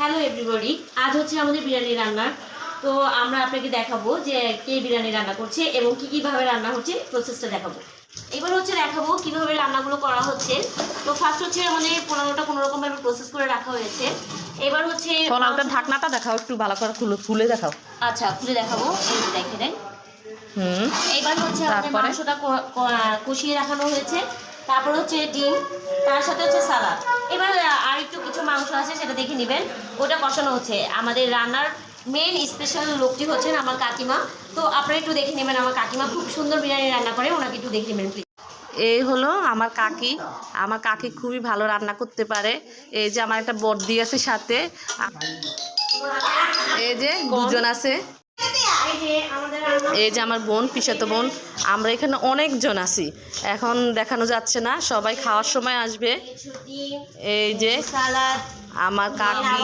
Hello everybody আজ হচ্ছে আমাদের বিরিয়ানি রান্নার তো আমরা আপনাকে দেখাবো যে কে বিরিয়ানি রান্না করছে এবং কি কীভাবে রান্না হচ্ছে প্রসেসটা দেখাবো। এবার হচ্ছে দেখাবো কীভাবে রান্নাগুলো করা হচ্ছে। তো ফার্স্ট হচ্ছে আমাদের পনেরোটা কোনো রকম ভাবে প্রসেস করে রাখা হয়েছে। এবার হচ্ছে সোনালটার ঢাকনাটা দেখাও একটু ভালো করে খুলে খুলে দেখাও। আচ্ছা খুলে দেখাবো। এই যে দেখে দেন হুম। এবার হচ্ছে আমাদের? মাংসটা কষিয়ে রাখানো হয়েছে। তারপর হচ্ছে ডিম তার সাথে হচ্ছে সালাদ। এবার আর একটু কিছু মাংস আছে সেটা দেখে নেবেন। ওটা কষানো হচ্ছে। আমাদের রান্নার মেন স্পেশাল লোকটি হচ্ছেন আমার কাকিমা। তো আপনারা একটু দেখে নেবেন আমার কাকিমা খুব সুন্দর বিরিয়ানি রান্না করে। ওনাকে একটু দেখে নেবেন প্লিজ এই হলো আমার কাকি। আমার কাকি খুবই ভালো রান্না করতে পারে। এই যে আমার একটা বর্দি আছে সাথে। এই যে দুজন আছে। এই যে এই যে আমার বোন পিসাতো বোন। আমরা এখানে অনেকজন আছি। এখন দেখানো যাচ্ছে না, সবাই খাওয়ার সময় আসবে। এই যে আমার কাকি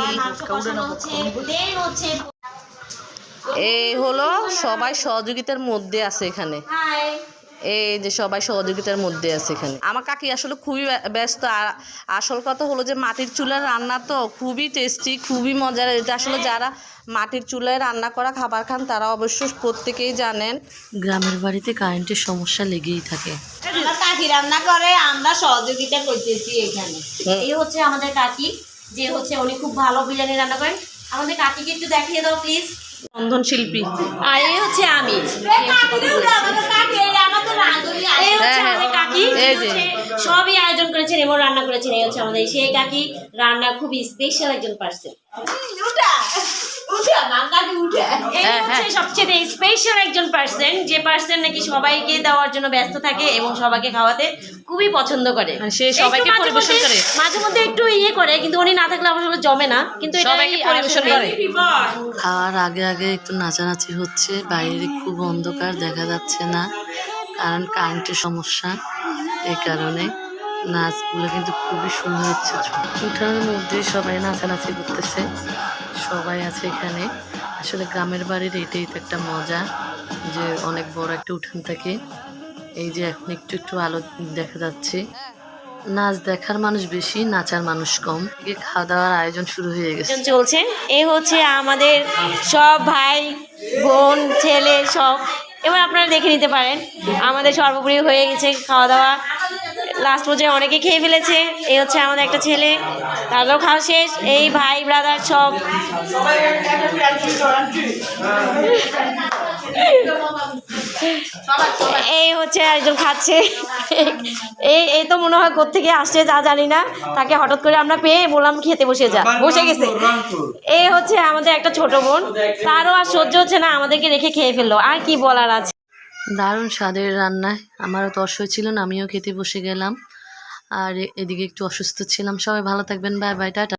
এই হলো সবাই সহযোগিতার মধ্যে আছে এখানে। এই যে সবাই সহযোগিতার মধ্যে আছে এখানে। আমার কাকি আসলে খুবই ব্যস্ত। আর আসল কথা হলো যে মাটির চুলার রান্না তো খুবই টেস্টি খুবই মজার। এটা আসলে যারা মাটির চুলায় রান্না করা খাবার খান তারা অবশ্য প্রত্যেকেই জানেন। গ্রামের বাড়িতে কারেন্টের সমস্যা লেগেই থাকে। কাকি রান্না করে আমরা সহযোগিতা করতেছি এখানে। এই হচ্ছে আমাদের কাকি যে হচ্ছে উনি খুব ভালো বিরিয়ানি রান্না করেন। আমাদের কাকিকে একটু দেখিয়ে দাও প্লিজ রন্ধন শিল্পী আর এই হচ্ছে আমি এই হচ্ছে কথা বলছি। এই হচ্ছে হ্যাঁ, হ্যাঁ। আমাদের সবই আয়োজন করেছেন এবং রান্না করেছেন। এই হচ্ছে আমাদের সেই কাকি। রান্না খুবই স্পেশাল একজন পার্সন হ্যাঁ, হ্যাঁ। সবচেয়ে স্পেশাল একজন পার্সন যে পার্সন নাকি সবাইকে দেওয়ার জন্য ব্যস্ত থাকে এবং সবাইকে খাওয়াতে খুবই পছন্দ করে। আর সে সবাইকে মাঝে পরিবেশন মধ্যে- করে। মাঝে মধ্যে একটু ইয়ে করে কিন্তু উনি না থাকলে আমার সঙ্গে জমে না। কিন্তু এটাই সবাইকে পরিবেশন করে। খাওয়ার আগে আগে একটু নাচানাচি হচ্ছে। বাইরে খুব অন্ধকার দেখা যাচ্ছে না। কারণ কারেন্টের সমস্যা। এই কারণে নাচগুলো কিন্তু খুবই সুন্দর হচ্ছে। উঠানের মধ্যে সবাই নাচানাচি করতেছে। সবাই আছে এখানে। আসলে গ্রামের বাড়ির এটাই তো একটা মজা যে অনেক বড় একটা উঠান থাকে। এই যে এখন একটু একটু আলো দেখা যাচ্ছে। নাচ দেখার মানুষ বেশি, নাচার মানুষ কম। খাওয়া দাওয়ার আয়োজন শুরু হয়ে গেছে। চলছে। এ হচ্ছে আমাদের সব ভাই, বোন, ছেলে, সব। এবার আপনারা দেখে নিতে পারেন। আমাদের সর্বোপরি হয়ে গেছে খাওয়া দাওয়া লাস্ট পর্যায়ে অনেকে খেয়ে ফেলেছে। এই হচ্ছে আমাদের একটা ছেলে। তাদেরও খাওয়া শেষ। এই ভাই ব্রাদার সব। এই হচ্ছে একজন খাচ্ছে। এই এই তো মনে হয় কোত্থেকে আসছে যা জানি না। তাকে হঠাৎ করে আমরা পেয়ে বললাম খেতে বসে যা। বসে গেছে। এই হচ্ছে আমাদের একটা ছোট বোন। তারও আর সহ্য হচ্ছে না আমাদেরকে রেখে খেয়ে ফেলল। আর কি বলার আছে? দারুণ স্বাদের রান্নায়। আমারও তো অসহ্য ছিল না, আমিও খেতে বসে গেলাম। আর এদিকে একটু অসুস্থ ছিলাম। সবাই ভালো থাকবেন। Bye bye, tata.